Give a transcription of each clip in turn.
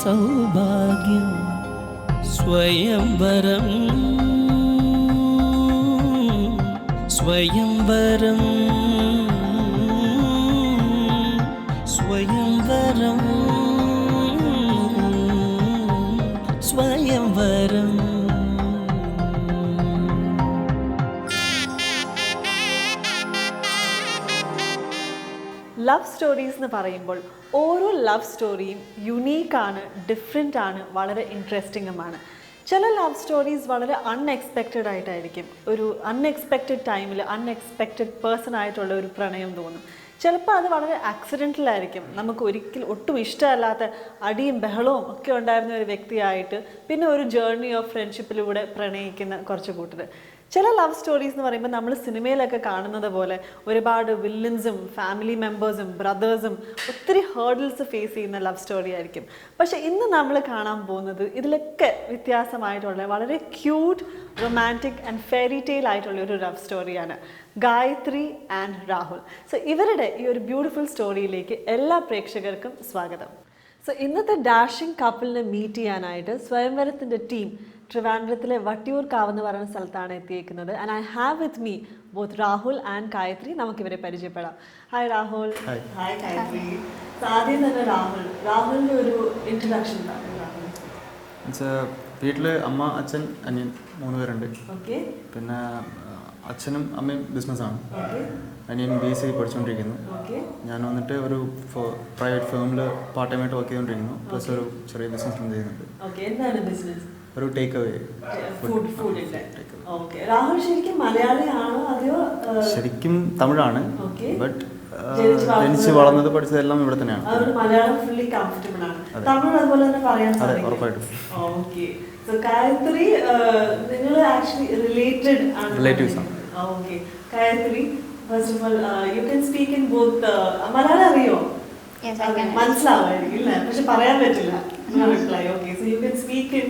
సౌభాగ్యం స్వయంవరం స్వయంవరం స్వయంవరం ലവ് സ്റ്റോറീസ് എന്ന് പറയുമ്പോൾ ഓരോ ലവ് സ്റ്റോറിയും യുണീക്കാണ് ഡിഫറെന്റ് ആണ് വളരെ ഇൻട്രസ്റ്റിംഗുമാണ് ചില ലവ് സ്റ്റോറീസ് വളരെ അൺഎക്സ്പെക്റ്റഡ് ആയിട്ടായിരിക്കും. ഒരു അൺഎക്സ്പെക്റ്റഡ് ടൈമിൽ അൺഎക്സ്പെക്റ്റഡ് പേഴ്സൺ ആയിട്ടുള്ള ഒരു പ്രണയം തോന്നും. ചിലപ്പോൾ അത് വളരെ ആക്സിഡന്റലായിരിക്കും നമുക്ക് ഒരിക്കലും ഒട്ടും ഇഷ്ടമല്ലാത്ത അടിയും ബഹളവും ഒക്കെ ഉണ്ടായിരുന്ന ഒരു വ്യക്തിയായിട്ട് പിന്നെ ഒരു ജേർണി ഓഫ് ഫ്രണ്ട്ഷിപ്പിലൂടെ പ്രണയിക്കുന്ന കുറച്ച് കൂട്ടർ ചില ലവ് സ്റ്റോറീസ് എന്ന് പറയുമ്പോൾ നമ്മൾ സിനിമയിലൊക്കെ കാണുന്നത് പോലെ ഒരുപാട് വില്ലൻസും ഫാമിലി മെമ്പേഴ്സും ബ്രദേഴ്സും ഒത്തിരി ഹേർഡിൽസ് ഫേസ് ചെയ്യുന്ന ലവ് സ്റ്റോറി ആയിരിക്കും. പക്ഷേ ഇന്ന് നമ്മൾ കാണാൻ പോകുന്നത് ഇതിലൊക്കെ വ്യത്യാസമായിട്ടുള്ള വളരെ cute romantic and fairy tale ആയിട്ടുള്ള ഒരു ലവ് സ്റ്റോറിയാണ് ഗായത്രി ആൻഡ് രാഹുൽ. സോ ഇവരുടെ ഈ ഒരു ബ്യൂട്ടിഫുൾ സ്റ്റോറിയിലേക്ക് എല്ലാ പ്രേക്ഷകർക്കും സ്വാഗതം. സോ ഇന്നത്തെ ഡാഷിംഗ് കപ്പിളിനെ മീറ്റ് ചെയ്യാനായിട്ട് സ്വയംവരത്തിന്റെ ടീം ട്രിവാൻഡ്രത്തിലെ വട്ടിയൂർക്കാവ് എന്ന് പറയുന്ന സ്ഥലത്താണ് എത്തിയിരിക്കുന്നത് and I have with me both Rahul and Gayatri നമുക്ക് ഇവരെ പരിചയപ്പെടാം ഹായ് രാഹുൽ ഹായ് ഗായത്രി ആദ്യം തന്നെ രാഹുൽ. രാഹുലിന്റെ ഒരു ഇൻട്രഡക്ഷൻ വീട്ടിൽ അമ്മ അച്ഛൻ അനിയൻ മൂന്ന് പേരുണ്ട്. ഓക്കെ പിന്നെ അച്ഛനും അമ്മയും ബിസിനസ്സാണ് അനിയൻ ബി എസ് സി പഠിച്ചുകൊണ്ടിരിക്കുന്നു ഞാൻ വന്നിട്ട് ഒരു പ്രൈവറ്റ് ഫേമിൽ പാർട്ട് ടൈമായിട്ട് വർക്ക് ചെയ്തുകൊണ്ടിരിക്കുന്നു പ്ലസ് ഒരു ചെറിയ ബിസിനസ് ചെയ്യുന്നുണ്ട്. ഒരു ടേക്ക് അവേ ഫുഡ് ഫുഡിന്റെ ഓക്കെ രാഹുൽ ശരിക്കും മലയാളിയാണോ അതെയോ ഏഹ്, ശരിക്കും തമിഴാണ്. ബട്ട് ജനിച്ച് വളർന്നത് പഠിച്ചതെല്ലാം ഇവിടെ തന്നെയാണ്. അതുകൊണ്ട് മലയാളം ഫുള്ളി കംഫർട്ടബിൾ ആണ്. അതെ. തമിഴ് അതുപോലെ തന്നെ പറയാൻ അതെ, സാധിക്കും ഉറപ്പായിട്ടും. ഓക്കെ സോ ഗായത്രി നിങ്ങൾ ആക്ച്വലി റിലേറ്റഡ് ആണ്. Relatives ആണ്. Okay Gayatri first of all you can speak in both Malayalam അറിയോ? Yes, I can. മനസ്സിലാവുമായിരിക്കും അല്ലേ പക്ഷെ പറയാൻ പറ്റില്ല. Reply okay so you can speak in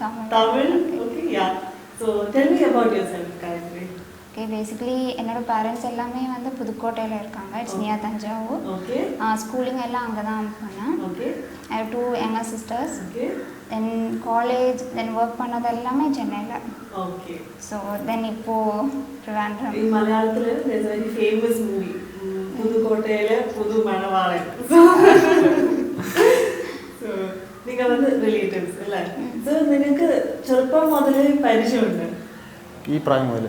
Tamil. Tamil. Okay, yeah. So tell me about yourself, Gayatri. Okay basically என்னோடய parents எல்லாமே வந்து புதுக்கோட்டையில் இருக்காங்க it's near Thanjavur okay schooling எல்லாம் அங்கே தான் பண்ணேன் okay I have two younger sisters okay then college then work பண்ணது எல்லாமே சென்னையில் ஓகே ஸோ தென் இப்போது ட்ரிவாண்ட்ரம் மலையாளத்தில் வெரி ஃபேமஸ் மூவி புதுக்கோட்டையில் புது மணவாளன் വന്ന് റിലേറ്റീവ്സ് അല്ലേ? സോ നിനക്ക് ചെറുപ്പം മുതലേ പരിചയമുണ്ട്. ഈ പ്രായം മുതൽ.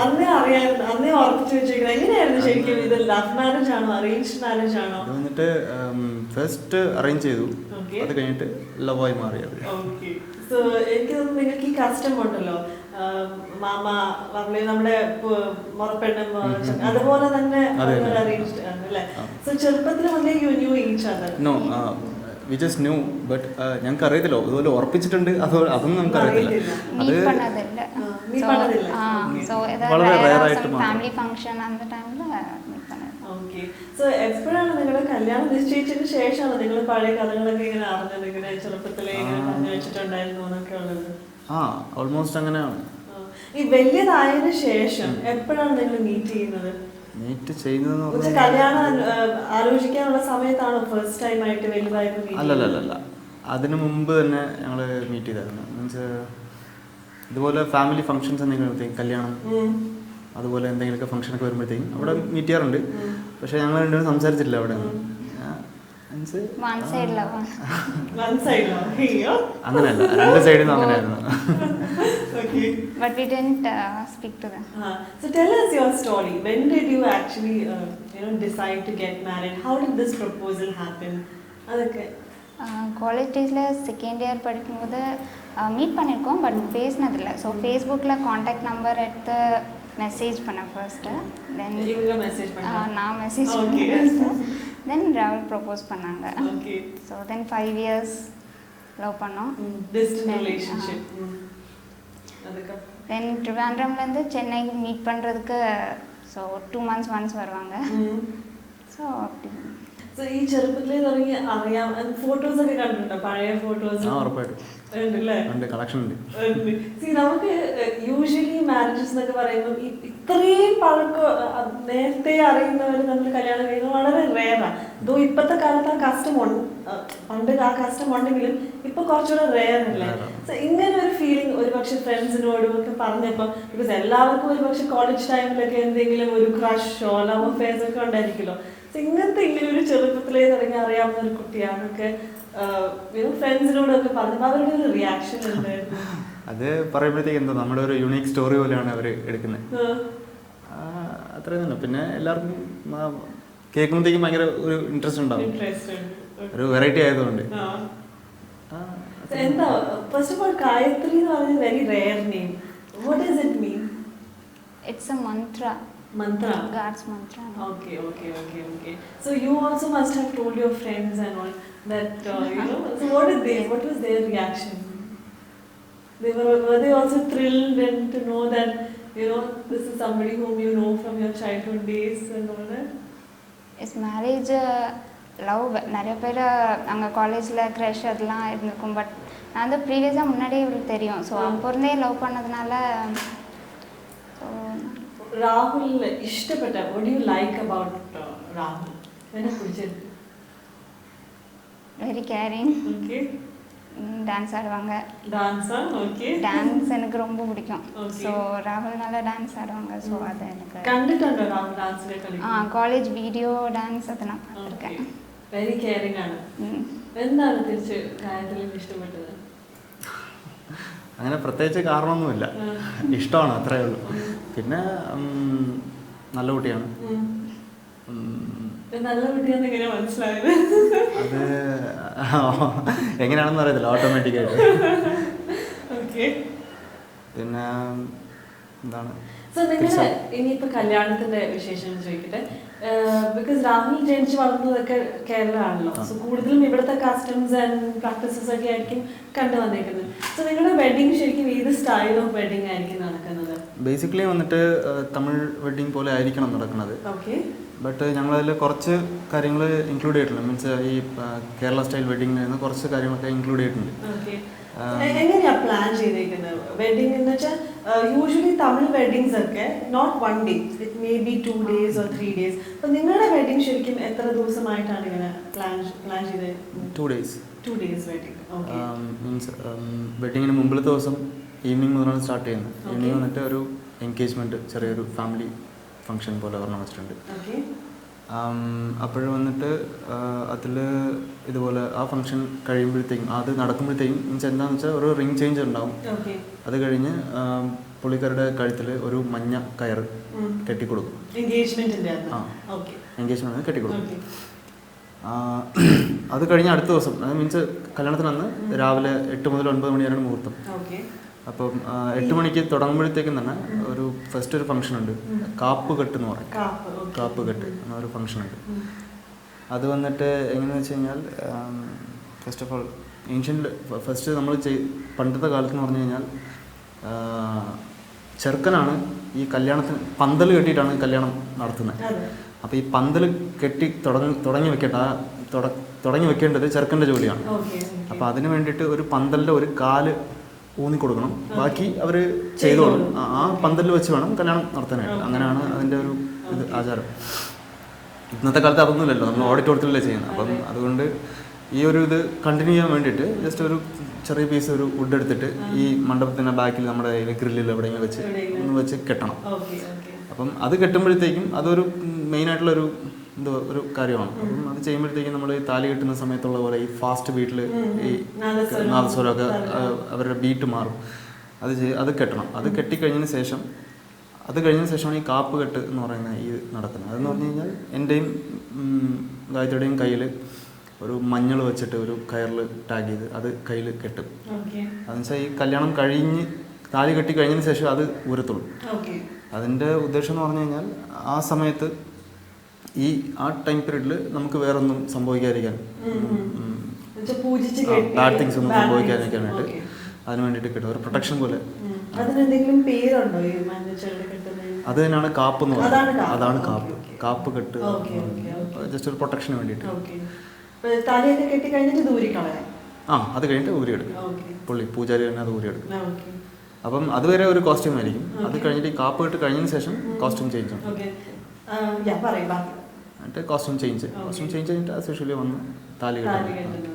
അന്നേ അറിയാൻ അന്നേ ഓർപ്പിച്ചു വെച്ചിരിക്കുന്നത് എങ്ങനെയായിരുന്നു ശരിക്കും ഇത്? ലവ് മാരേജ് ആണോ? അറേഞ്ച് മാരേജ് ആണോ? എന്നിട്ട് വന്നിട്ട് ഫസ്റ്റ് അറേഞ്ച് ചെയ്തു. അത് കഴിഞ്ഞിട്ട് ലവായി മാറിയത് സോ എനിക്ക് നിങ്ങൾക്ക് ഈ കസ്റ്റം ഉണ്ടല്ലോ മാമ നമ്മൾ നമ്മുടെ പു- അതുപോലെ തന്നെ. അറേഞ്ച്ഡ് ആണ് അല്ലേ? സോ ചെറുപ്പത്തിൽ മുതലേ you knew each other we just knew but uh, ഞങ്ങൾക്ക് അറിയത്തില്ല അതുപോലെ ഉറപ്പിച്ചിട്ടുണ്ട് അത് അതൊന്നും നമുക്ക് അറിയത്തില്ല. അത് വളരെ റയർ ആയിട്ട് സോ എപ്പോഴാണ് നിങ്ങൾ കല്യാണം നിശ്ചയിച്ചതിന് ശേഷമാണ് നിങ്ങൾ പഴയ കഥകളൊക്കെ ഇങ്ങനെ അറിഞ്ഞത്? ഇങ്ങനെ ചെറുപ്പത്തിലെ ഓൾമോസ്റ്റ് അങ്ങനെയാണ് ഈ വലിയതായതിനു ശേഷം എപ്പോഴാണ് നിങ്ങൾ മീറ്റ് ചെയ്യുന്നത്? മീറ്റ് പറഞ്ഞാൽ കല്യാണം ആലോചിക്കാനുള്ള സമയത്താണ് ഫസ്റ്റ് ടൈം ആയിട്ട് വലുതായപ്പോ അല്ലല്ലല്ല അതിന് മുമ്പ് തന്നെ ഞങ്ങൾ മീറ്റ് ചെയ്തായിരുന്നു. മീൻസ് ഇതുപോലെ ഫാമിലി ഫംഗ്ഷൻസ് എന്തെങ്കിലും വരുമ്പോഴത്തേക്കും കല്യാണം. അതുപോലെ എന്തെങ്കിലുമൊക്കെ ഫംഗ്ഷനൊക്കെ വരുമ്പോഴത്തേക്കും അവിടെ മീറ്റ് ചെയ്യാറുണ്ട്. പക്ഷേ ഞങ്ങൾ രണ്ടുപേരും സംസാരിച്ചിട്ടില്ല അവിടെ. അങ്ങനെയല്ല രണ്ട് സൈഡിൽ നിന്ന് അങ്ങനെയായിരുന്നു Okay. But we didn't speak to them Uh, so tell us your story. When did you actually, uh, you know, decide to get married? How did this proposal happen? അതൊക്കെ காலேஜ் டேஸில் செகண்ட் இயர் படிக்கும்போது meet பண்ணியிருக்கோம் but பேசினதில்லை so ஃபேஸ்புக்கில் contact number எடுத்து message பண்ணேன் first தென் இவங்க message பண்ணாங்க நான் மெசேஜ் Okay. பண்ணேன் தென் ராகுல் ப்ரப்போஸ் பண்ணாங்க. Okay. So then five years love பண்ணோம். தென் ட்ரிவாண்ட்ரம்லேருந்து சென்னை மீட் பண்ணுறதுக்கு ஸோ டூ மந்த்ஸ் ஒன்ஸ் வருவாங்க. ஸோ அப்படி. So, ഈ ചെറുപ്പത്തിലേ തുടങ്ങി അറിയാം. ഫോട്ടോസ് ഒക്കെ കണ്ടിട്ടുണ്ടോ? പഴയ ഫോട്ടോസ് ഉണ്ടല്ലേ? ഉണ്ട് കളക്ഷൻ ഉണ്ട്. See, നമുക്ക് യൂഷ്വലി മാരേജസ് എന്നൊക്കെ പറയുമ്പോൾ ഇത്രയും പഴക്കം നേരത്തെ അറിയുന്നവർ നമ്മൾ കല്യാണം കഴിയുന്നത് വളരെ റേറാണ് ഇതോ ഇപ്പോഴത്തെ കാലത്ത് ആ കസ്റ്റം പണ്ട് ആ കസ്റ്റം ഉണ്ടെങ്കിലും ഇപ്പൊ കുറച്ചുകൂടെ റേർ അല്ലേ? സോ ഇങ്ങനെ ഒരു ഫീലിംഗ് ഒരു പക്ഷെ ഫ്രണ്ട്സിനോടും ഒക്കെ പറഞ്ഞപ്പോൾ ബിക്കോസ് എല്ലാവർക്കും ഒരു പക്ഷെ കോളേജ് ടൈമിലൊക്കെ എന്തെങ്കിലും ഒരു ക്രഷോ ലവ് അഫെയർസ് ഒക്കെ ഉണ്ടായിരിക്കുമല്ലോ. സോ ഇങ്ങനത്തെ ഇങ്ങനെ ഒരു ചെറുപ്പത്തിലേ തുടങ്ങി അറിയാവുന്ന ഒരു കുട്ടിയാണൊക്കെ ഫ്രണ്ട്സിനോടൊക്കെ പറഞ്ഞപ്പോൾ അവരുടെ ഒരു റിയാക്ഷൻ ഉണ്ടായിരുന്നു അത് പറയുമ്പോഴത്തേക്ക് എന്താ നമ്മുടെ ഒരു യുണീക്ക് സ്റ്റോറി പോലെയാണ് അവർ എടുക്കുന്നത്. അത്രയും തന്നെ. പിന്നെ എല്ലാവർക്കും കേൾക്കുമ്പോഴത്തേക്കും ഭയങ്കര ഒരു ഇൻട്രസ്റ്റ് ഉണ്ടാവും. ഒരു വെറൈറ്റി ആയതുകൊണ്ട്. എന്താ ഫസ്റ്റ് ഓഫ് ഓൾ ഗായത്രി എന്ന് പറഞ്ഞ very rare name what What does it mean? It's a mantra. Mantra. god's mantra. Okay okay okay okay. So you also must have told your friends and all that uh, you uh-huh. know. So what did what was their reaction? They were were they also thrilled and to know that you know this is somebody whom you know from your childhood days and all that? Is marriage love நிறைய பேர் அங்கே காலேஜில் crush அதெல்லாம் இருந்திருக்கும். But நான் வந்து ப்ரீவியஸாக முன்னாடியே இவளுக்கு தெரியும். ஸோ அப்போ இருந்தே லவ் பண்ணதுனால ஸோ ராகுல் இஷ்டப்பட்ட ஒட் யூ லைக் அபவுட் ராகுல்? என்ன வெரி கேரிங் டான்ஸ் ஆடுவாங்க. டான்ஸா ஓகே டான்ஸ் எனக்கு ரொம்ப பிடிக்கும். ஸோ ராகுல் நல்லா டான்ஸ் ஆடுவாங்க. ஸோ அதை எனக்கு கண்டிப்பாக ராகுல் டான்ஸ் ஆ காலேஜ் வீடியோ டான்ஸ் அதை நான் பார்த்துருக்கேன் വെരി കെയറിംഗ് ആണ്. ம். എന്താണ് തിരിച്ച് ഗായത്രിയിൽ ഇഷ്ടപ്പെട്ടത്? അങ്ങനെ പ്രത്യേകിച്ച് കാരണമൊന്നുമില്ല. ഇഷ്ടമാണ് അത്രേ ഉള്ളൂ. പിന്നെ നല്ല കുട്ടിയാണ്. നല്ല കുട്ടിയാന്ന് എങ്ങനെ മനസ്സിലായത്? അത് എങ്ങനെയാണെന്ന് അറിയത്തില്ല ഓട്ടോമാറ്റിക് ആയിട്ട്. പിന്നെ എന്താണ്? ഇനിയിപ്പോ കല്യാണത്തിന്റെ വിശേഷം ചോദിക്കട്ടെ. ബിക്കോസ് രാഹുൽ ജനിച്ച് വളർന്നതൊക്കെ കേരളമാണല്ലോ. സോ കൂടുതലും ഇവിടുത്തെ കസ്റ്റംസ് ആൻഡ് പ്രാക്ടീസസ് ഒക്കെ ആയിരിക്കും കണ്ടു വന്നേക്കുന്നത്. സോ നിങ്ങളുടെ വെഡിങ് ശരിക്കും ഏത് സ്റ്റൈൽ ഓഫ് വെഡിങ് ആയിരിക്കും നടക്കുന്നത്? ബേസിക്കലി വന്നിട്ട് ആ, തമിഴ് വെഡിങ് പോലെ ആയിരിക്കണം നടക്കുന്നത്. ഓക്കെ ബട്ട് ഞങ്ങളതിൽ കുറച്ച് കാര്യങ്ങൾ ഇൻക്ലൂഡ് ചെയ്തിട്ടുണ്ട്. മീൻസ് ഈ കേരള സ്റ്റൈൽ വെഡിങ് നിന്ന് കുറച്ച് കാര്യങ്ങളൊക്കെ ഇൻക്ലൂഡ് ചെയ്തിട്ടുണ്ട്. എങ്ങനെയാ പ്ലാൻ ചെയ്തേക്കുന്നത്? വെഡിങ് എന്ന് വെച്ചാൽ യൂഷ്വലി തമിഴ് വെഡിങ്സ് ഒക്കെ not one day it may be two days or three days അപ്പൊ നിങ്ങളുടെ വെഡിങ് ശരിക്കും എത്ര ദിവസമായിട്ടാണ് ഇങ്ങനെ പ്ലാൻ പ്ലാൻ ചെയ്തത് two days two days wedding means വെഡിങ്ങിന് മുമ്പിലത്തെ ദിവസം ഈവനിങ് മുതലാണ് സ്റ്റാർട്ട് ചെയ്യുന്നത്. ഈവനിങ് വന്നിട്ട് ഒരു എൻഗേജ്മെന്റ് ചെറിയൊരു ഫാമിലി ഫംഗ്ഷൻ പോലെ ഒരെണ്ണം വെച്ചിട്ടുണ്ട്. അപ്പോഴും വന്നിട്ട് അതിൽ ഇതുപോലെ ആ ഫംഗ്ഷൻ കഴിയുമ്പോഴത്തേക്കും അത് നടക്കുമ്പോഴത്തേക്കും മീൻസ് എന്താണെന്ന് വെച്ചാൽ ഒരു റിംഗ് ചേഞ്ച് ഉണ്ടാവും. അത് കഴിഞ്ഞ് പുള്ളിക്കാരുടെ കഴുത്തിൽ ഒരു മഞ്ഞ കയർ. കെട്ടിക്കൊടുക്കും. എൻഗേജ്മെന്റ് ആ. ഓക്കെ എൻഗേജ്മെന്റ് കെട്ടിക്കൊടുക്കും. അത് കഴിഞ്ഞ് അടുത്ത ദിവസം മീൻസ് കല്യാണത്തിന് അന്ന് രാവിലെ എട്ട് മുതൽ ഒൻപത് മണി വരെയാണ് മുഹൂർത്തം അപ്പം എട്ട് മണിക്ക് തുടങ്ങുമ്പോഴത്തേക്കും തന്നെ ഒരു ഫസ്റ്റ് ഒരു ഫംഗ്ഷൻ ഉണ്ട്. കാപ്പ് കെട്ട് എന്ന് പറയും. കാപ്പ് കെട്ട് കെട്ട് എന്നൊരു ഫംഗ്ഷൻ ഉണ്ട്. അത് വന്നിട്ട് എങ്ങനെയാണെന്ന് വെച്ച് കഴിഞ്ഞാൽ first of all ancient first നമ്മൾ ചെയ് പണ്ടത്തെ കാലത്ത് എന്ന് പറഞ്ഞു കഴിഞ്ഞാൽ ചെറുക്കനാണ് ഈ കല്യാണത്തിന് പന്തൽ കെട്ടിയിട്ടാണ് കല്യാണം നടത്തുന്നത്. അപ്പോൾ ഈ പന്തൽ കെട്ടി തുടങ്ങി തുടങ്ങി വെക്കേണ്ട തുടങ്ങി വെക്കേണ്ടത് ചെറുക്കന്റെ ജോലിയാണ്. അപ്പോൾ അതിന് വേണ്ടിയിട്ട് ഒരു പന്തലിന്റെ ഒരു കാൽ ഊന്നി കൊടുക്കണം ബാക്കി അവർ ചെയ്തോളും. ആ- പന്തലിൽ വെച്ച് വേണം കല്യാണം നടത്താനായിട്ട്. അങ്ങനെയാണ് അതിന്റെ ഒരു ഇത് ആചാരം. ഇന്നത്തെ കാലത്ത് അതൊന്നുമില്ലല്ലോ നമ്മൾ ഓഡിറ്റോറിയത്തിലല്ലേ ചെയ്യുന്നത്. അപ്പം അതുകൊണ്ട് ഈ ഒരു ഇത് കണ്ടിന്യൂ ചെയ്യാൻ വേണ്ടിയിട്ട് ജസ്റ്റ് ഒരു ചെറിയ പീസ് ഒരു വുഡ് എടുത്തിട്ട് ഈ മണ്ഡപത്തിന്റെ ബാക്കിൽ നമ്മുടെ ഗ്രില്ലിൽ എവിടെയെങ്കിലും വെച്ച് ഒന്ന് വെച്ച് കെട്ടണം. അപ്പം അത് കെട്ടുമ്പോഴത്തേക്കും അതൊരു മെയിനായിട്ടുള്ളൊരു എന്തോ ഒരു കാര്യമാണ്. അപ്പം അത് ചെയ്യുമ്പോഴത്തേക്കും നമ്മൾ ഈ താലി കെട്ടുന്ന സമയത്തുള്ള പോലെ ഈ ഫാസ്റ്റ് ബീറ്റിൽ ഈ നാദസ്വരം. നാദസ്വരമൊക്കെ അവരുടെ ബീറ്റ് മാറും. അത് അത് കെട്ടണം. അത് കെട്ടിക്കഴിഞ്ഞതിന് ശേഷം അത് കഴിഞ്ഞതിന് ശേഷമാണ് ഈ കാപ്പ് കെട്ട് എന്ന് പറയുന്ന ഈ നടക്കുന്നത്. അതെന്ന് പറഞ്ഞു കഴിഞ്ഞാൽ എന്റെയും ഗായത്രിയുടെയും കയ്യിൽ ഒരു മഞ്ഞൾ വെച്ചിട്ട് ഒരു കയറിൽ ടാഗ് ചെയ്ത് അത് കയ്യിൽ കെട്ടും. അതെന്ന് വെച്ചാൽ ഈ കല്യാണം കഴിഞ്ഞ് താലി കെട്ടി കഴിഞ്ഞതിന് ശേഷം അത് ഉരത്തുള്ളൂ അതിന്റെ ഉദ്ദേശം എന്ന് പറഞ്ഞു കഴിഞ്ഞാൽ ആ സമയത്ത് ഈ ആ ടൈം പീരീഡിൽ നമുക്ക് വേറെ ഒന്നും സംഭവിക്കാതിരിക്കാൻ ബാഡ് തിങ്സ് ഒന്നും സംഭവിക്കാതിരിക്കാനായിട്ട് അതിന് വേണ്ടിയിട്ട് കിട്ടും. ഒരു പ്രൊട്ടക്ഷൻ പോലെ. അത് തന്നെയാണ് കാപ്പ് എന്ന് പറയുന്നത്. അതാണ് കാപ്പ്. കാപ്പ്. കെട്ട്. ജസ്റ്റ് ഒരു പ്രൊട്ടക്ഷന് വേണ്ടിയിട്ട്. ആ അത് കഴിഞ്ഞിട്ട് ഊരിയെടുക്കും. പുള്ളി പൂജാരി തന്നെ അത് ഊരിയെടുക്കും. അപ്പം അതുവരെ ഒരു കോസ്റ്റ്യൂം ആയിരിക്കും. അത് കഴിഞ്ഞിട്ട് കാപ്പ് കെട്ട് കഴിഞ്ഞതിന് ശേഷം കോസ്റ്റ്യൂം ചേഞ്ച് ആണ്. എന്നിട്ട് കോസ്റ്റ്യൂം ചേഞ്ച്. കോസ്റ്റ്യൂം ചേഞ്ച് കഴിഞ്ഞിട്ട് ആസ് യൂഷ്വലി വന്ന് താലി കെട്ടി.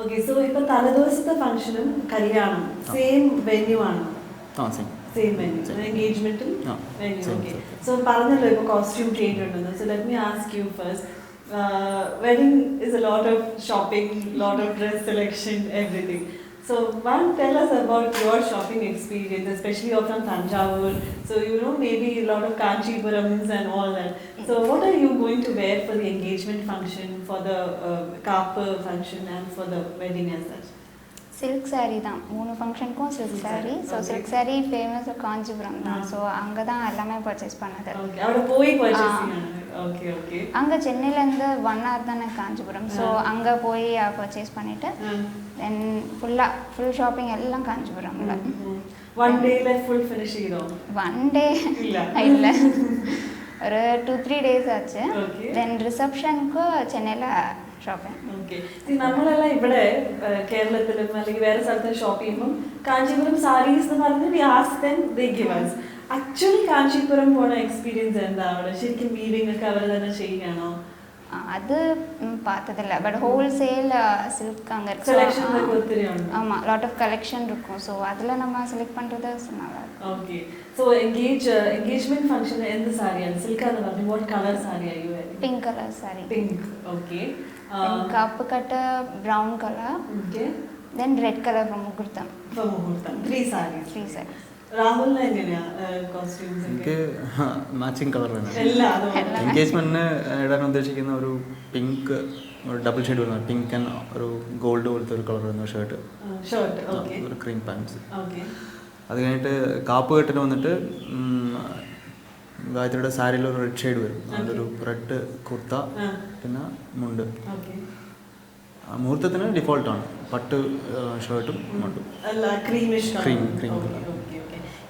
ഓക്കെ സോ ഇപ്പൊ തലേദിവസത്തെ ഫംഗ്ഷനും കല്യാണം. സെയിം വെന്യൂ ആണ്. ആ സെയിം സെയിം വെന്യൂ എൻഗേജ്മെന്റും വെന്യൂ ഓക്കെ. സോ പറഞ്ഞല്ലോ ഇപ്പൊ കോസ്റ്റ്യൂം ചേഞ്ച് ഉണ്ടെന്ന്. So let me ask you first wedding is a lot of shopping lot of dress selection everything So, one, tell us about your shopping experience, especially you're from Tanjavur. So, you know, maybe a lot of Kanchipurams and all that. So, what are you going to wear for the engagement function, for the uh, Kappa function, and for the wedding as such? Silk saree தான் மூணு ஃபங்க்ஷனுக்கும் silk Silk saree saree, so okay. Silk saree famous Kanchipuram தான் Ah. So அங்கே தான் எல்லாமே purchase பண்ணது Okay, അവിടെ പോയി purchase Ah. ചെയ്യാണ്. Okay, okay. அங்கே சென்னையிலேருந்து ஒன் ஹவர் தானே காஞ்சிபுரம் ஸோ Ah. அங்கே போய் பர்ச்சேஸ் பண்ணிவிட்டு Mm. தென் ஃபுல்லாக ஃபுல் ஷாப்பிங் எல்லாம் காஞ்சிபுரம்ல Mm. One day like full finish ചെയ്തോ? ஒன் டே ഇല്ല. இல்லை ஒரு டூ த்ரீ டேஸ் ஆச்சு Okay. தென் ரிசப்ஷனுக்கு சென்னையில் ஷாப்பிங் Okay. See, നമ്മളെല്ലാം ഇവിടെ ഏഹ്, കേരളത്തിലും അല്ലെങ്കിൽ വേറെ സ്ഥലത്തും ഷോപ്പ് ചെയ്യുമ്പോൾ കാഞ്ചീപുരം സാരീസ് എന്ന് പറഞ്ഞ് we ask then they give us actually Kanchipuram പോണ എക്സ്പീരിയൻസ് എന്താ അവിടെ ശരിക്കും വീവിംഗ് ഒക്കെ അവർ തന്നെ ചെയ്യുകയാണോ அது ம், பார்த்ததில்ல பட் ஹோல்சேல் சில்க் அங்கே സെലക്ഷൻ ഒക്കെ இருக்கு ഒത്തിരി ഉണ്ട് ஆமாம் லாட் ஆஃப் கலெக்ஷன் இருக்கும் ஸோ அதில் நம்ம செலக்ட் பண்ணுறது நல்லா இருக்கும் okay so engage engagement function എന്ത് സാരിയാണ് സിൽക്ക് എന്ന് പറഞ്ഞു what colour sari are you pink colour sari pink okay cup கட்ட brown colour okay then red colour from முகூர்த்தம் മുഹൂർത്തം ത്രീ സാരീസ് ത്രീ സാരീസ് രാഹുലിന് എങ്ങനെയാ കോസ്റ്റ്യൂംസ് എനിക്ക് മാച്ചിങ് കളർ വേണം. എൻഗേജ്മെന്റിന് ഇടാൻ ഉദ്ദേശിക്കുന്ന ഒരു പിങ്ക് ഒരു ഡബിൾ ഷെയ്ഡ് വരുന്ന പിങ്ക് ആൻഡ് ഒരു ഗോൾഡ് പോലത്തെ ഒരു കളർ വരുന്ന ഷർട്ട് ഒരു ക്രീം പാൻസ് അത് കഴിഞ്ഞിട്ട് കാപ്പ് കെട്ടിന് വന്നിട്ട് ഗായത്രിയുടെ സാരിയിൽ ഒരു റെഡ് ഷെയ്ഡ് വരും. അതിലൊരു റെഡ് കുർത്ത പിന്നെ മുണ്ട്. മുഹൂർത്തത്തിന് ഡിഫോൾട്ടാണ് പട്ട് ഷർട്ടും മുണ്ടും. ക്രീം ക്രീം Cream,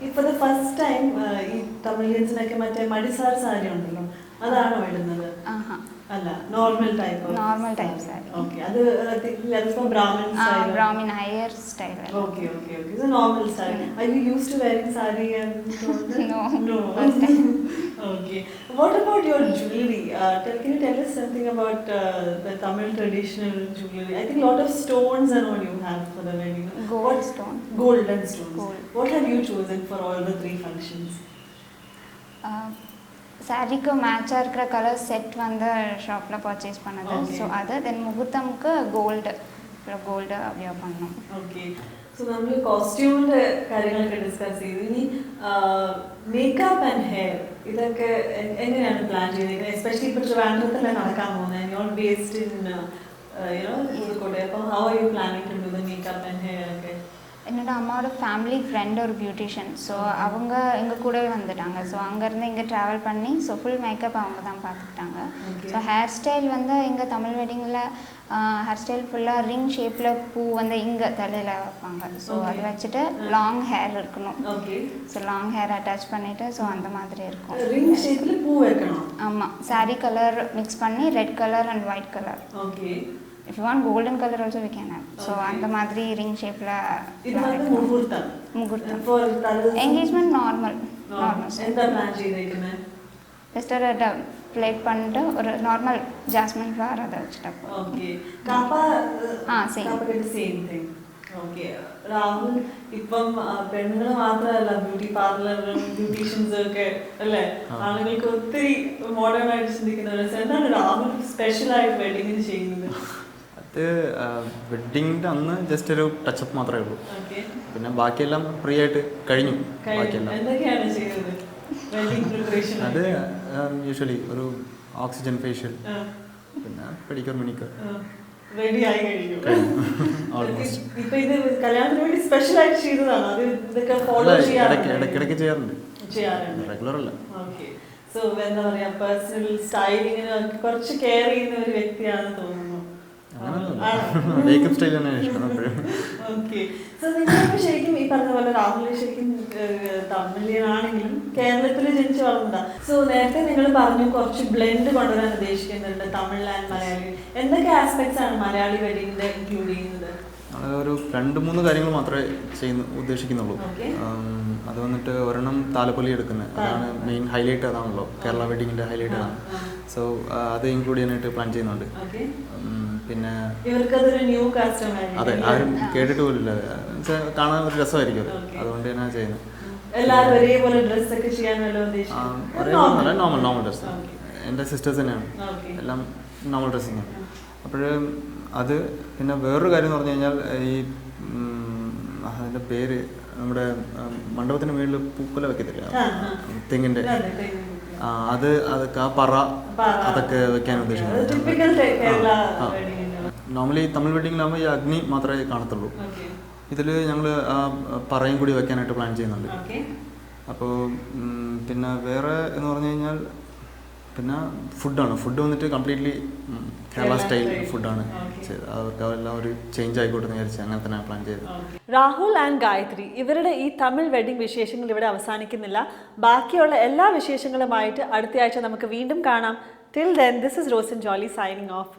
ഇപ്പൊ ഫസ്റ്റ് ടൈം ഈ തമിഴിയൻസിനൊക്കെ മറ്റേ മടിസാർ സാരി ഉണ്ടല്ലോ അതാണോ ഇടുന്നത്? normal type of normal type saree. okay other uh, brahmin style uh, brahmin higher style okay okay okay. So normal saree. Are you used to wearing saree and no. No. Okay. What about your jewelry? Uh, can you tell us something about uh, the tamil traditional jewelry? I think a lot of stones are all you have for the wedding gold what? stone. Golden stones. What have you chosen for all the three functions? Uh, சாரிக்கு மேட்சாக இருக்கிற colour set வந்து ஷாப்பில் purchase பண்ணது Okay. So அது தென் முகூர்த்தமுக்கு gold gold അവ്യോ பண்ணோம் okay so നമ്മൾ കോസ്റ്റ്യൂമിന്റെ കാര്യങ്ങളൊക്കെ ഡിസ്കസ് ചെയ്തു ഇനി മേക്കപ്പ് ആൻഡ് ഹെയർ ഇതൊക്കെ എ- എങ്ങനെയാണ് പ്ലാൻ ചെയ്തിരിക്കുന്നത് എസ്പെഷ്യലി ഇപ്പോൾ ട്രിവാൻഡ്രത്തല്ലേ നടക്കാൻ പോകുന്നത് you're based in you know Kozhikode അപ്പോൾ how are you planning to do the makeup and hair ഒക്കെ என்னோட அம்மாவோட ஃபேமிலி ஃப்ரெண்ட் ஒரு பியூட்டிஷியன் ஸோ அவங்க எங்கள் கூடவே வந்துட்டாங்க. ஸோ அங்கேருந்து இங்கே ட்ராவல் பண்ணி ஸோ ஃபுல் மேக்கப் அவங்க தான் பார்த்துக்கிட்டாங்க. ஸோ ஹேர் ஸ்டைல் வந்து இங்கே தமிழ் வெட்டிங்கில் ஹேர் ஸ்டைல் ஃபுல்லாக ரிங் ஷேப்பில் பூ வந்து இங்கே தலையில் வைப்பாங்க. ஸோ அதை வச்சுட்டு லாங் ஹேர் இருக்கணும். ஸோ லாங் ஹேர் அட்டாச் பண்ணிவிட்டு ஸோ அந்த மாதிரி இருக்கும். பூ ஆமாம் சாரீ கலர் மிக்ஸ் பண்ணி red colour and white colour If you want golden colour also we can so Okay. அந்த மாதிரி ரிங் ഇത് ஷேப்பில் വന്ന് മുഹൂർത്തം முகூர்த்தம் For തലേദിവസം- என்கேஜ்மெண்ட் நார்மல் ആ, நார்மல் എന്താ പ്ലാൻ ചെയ്തേക്കുന്നത് ஜஸ்ட் ஒரு பிளேட் பண்ணிட்டு ஒரு நார்மல் ஜாஸ்மின் ஃப்ளவர் அதை வச்சுட்டா போதும். ഓക്കെ കാപ്പ ആ, same. കാപ്പയുടെ same thing okay Rahul ഇപ്പം പെണ്ണുങ്ങൾ മാത്രമല്ല ബ്യൂട്ടി പാർലറും ബ്യൂട്ടീഷ്യൻസും ഒക്കെ അല്ലേ ആ. ആളുകൾക്ക് ഒത്തിരി മോഡേൺ ആയിട്ട് ചിന്തിക്കുന്നവർ എന്താണ് രാഹുൽ സ്പെഷ്യൽ ആയിട്ട് വെഡിങ്ങിന് ചെയ്യുന്നത് അത് വെഡിങ്ങിന്റെ അന്ന് ജസ്റ്റ് ഒരു ടച്ചപ്പ് മാത്രമേ ഉള്ളൂ. പിന്നെ ബാക്കിയെല്ലാം ഫ്രീ ആയിട്ട് കഴിഞ്ഞു. ബാക്കിയെല്ലാം. അത് യൂഷ്വലി ഒരു ഓക്സിജൻ ഫേഷ്യൽ പിന്നെ പെഡിക്യൂർ മിനിക്യൂർ കഴിഞ്ഞു. ഓൾമോസ്റ്റ് ഇപ്പൊ ഇത് കല്യാണത്തിന് വേണ്ടി സ്പെഷ്യൽ ആയിട്ട് ചെയ്തതാണ്. അത് ഇതൊക്കെ ഫോളോ ഇടയ്ക്ക് ചെയ്യാറുണ്ട്. റെഗുലർ അല്ല. സോ എന്താ പറയാ പേഴ്സണൽ സ്റ്റൈലിങ്ങിന് കുറച്ച് കെയർ ചെയ്യുന്ന ഒരു വ്യക്തിയാണെന്ന് തോന്നുന്നു. മേക്കപ്പ് സ്റ്റൈൽ തന്നെയാണ് ഇഷ്ടം ഓക്കെ സോ നിങ്ങൾക്ക് ശരിക്കും ഈ പറഞ്ഞ പോലെ രാഹുൽ ശരിക്കും തമിഴിലാണെങ്കിലും കേരളത്തിൽ ജനിച്ചു വളർന്നതാ. സോ നേരത്തെ നിങ്ങൾ പറഞ്ഞു കുറച്ച് ബ്ലെൻഡ് കൊണ്ടുവരാൻ ഉദ്ദേശിക്കുന്നുണ്ട് തമിഴ് ആൻഡ് മലയാളി. എന്തൊക്കെ ആസ്പെക്ട്സ് ആണ് മലയാളി വെഡിങ്ങിന്റെ ഇൻക്ലൂഡ് ചെയ്യുന്നത്? ഒരു രണ്ട് മൂന്ന് കാര്യങ്ങൾ മാത്രമേ ചെയ്യുന്നു ഉദ്ദേശിക്കുന്നുള്ളൂ. അത് വന്നിട്ട് ഒരെണ്ണം താലപ്പൊലി എടുക്കുന്നത് അതാണ് മെയിൻ ഹൈലൈറ്റ് അതാണല്ലോ. കേരള വെഡിങ്ങിന്റെ ഹൈലൈറ്റ് അതാണ്. സോ അത് ഇൻക്ലൂഡ് ചെയ്യാനായിട്ട് പ്ലാൻ ചെയ്യുന്നുണ്ട്. പിന്നെ അതെ ആരും കേട്ടിട്ട് പോലില്ല കാണാൻ ഒരു രസമായിരിക്കും അത്. അതുകൊണ്ട് തന്നെ ചെയ്യുന്നത് ഒരേപോലെ നോർമൽ നോർമൽ ഡ്രസ്സ്. എന്റെ സിസ്റ്റേഴ്സ് തന്നെയാണ്. എല്ലാം നോർമൽ ഡ്രസ്സിങ് അപ്പോൾ അത് പിന്നെ വേറൊരു കാര്യം എന്ന് പറഞ്ഞു കഴിഞ്ഞാൽ ഈ അതിന്റെ അതിന്റെ പേര് നമ്മുടെ മണ്ഡപത്തിന് മുകളിൽ പൂക്കുല വെക്കത്തില്ല. തെങ്ങിന്റെ. അത് അതൊക്കെ ആ പറ. അതൊക്കെ വെക്കാൻ ഉദ്ദേശിക്കുന്നത്. നോർമലി തമിഴ് വെഡിങ്ങിലാകുമ്പോൾ ഈ അഗ്നി മാത്രമേ കാണത്തുള്ളൂ. ഇതിൽ ഞങ്ങൾ ആ പറയും കൂടി വെക്കാനായിട്ട് പ്ലാൻ ചെയ്യുന്നുണ്ട്. അപ്പോൾ പിന്നെ വേറെ എന്ന് പറഞ്ഞു കഴിഞ്ഞാൽ പിന്നെ ഫുഡാണ് ഫുഡ് വന്നിട്ട് കംപ്ലീറ്റ്ലി കേരള സ്റ്റൈൽ. ഫുഡാണ്. ചെയ്തത്. അവർക്ക് അതെല്ലാം ഒരു ചേഞ്ച് ആയിക്കോട്ടെ എന്ന് വിചാരിച്ച് അങ്ങനെ തന്നെ പ്ലാൻ ചെയ്തത്. രാഹുൽ ആൻഡ് ഗായത്രി ഇവരുടെ ഈ തമിഴ് വെഡിങ് വിശേഷങ്ങൾ ഇവിടെ അവസാനിക്കുന്നില്ല. ബാക്കിയുള്ള എല്ലാ വിശേഷങ്ങളുമായിട്ട് അടുത്ത ആഴ്ച നമുക്ക് വീണ്ടും കാണാം. Till then this is Rosan Jolly signing off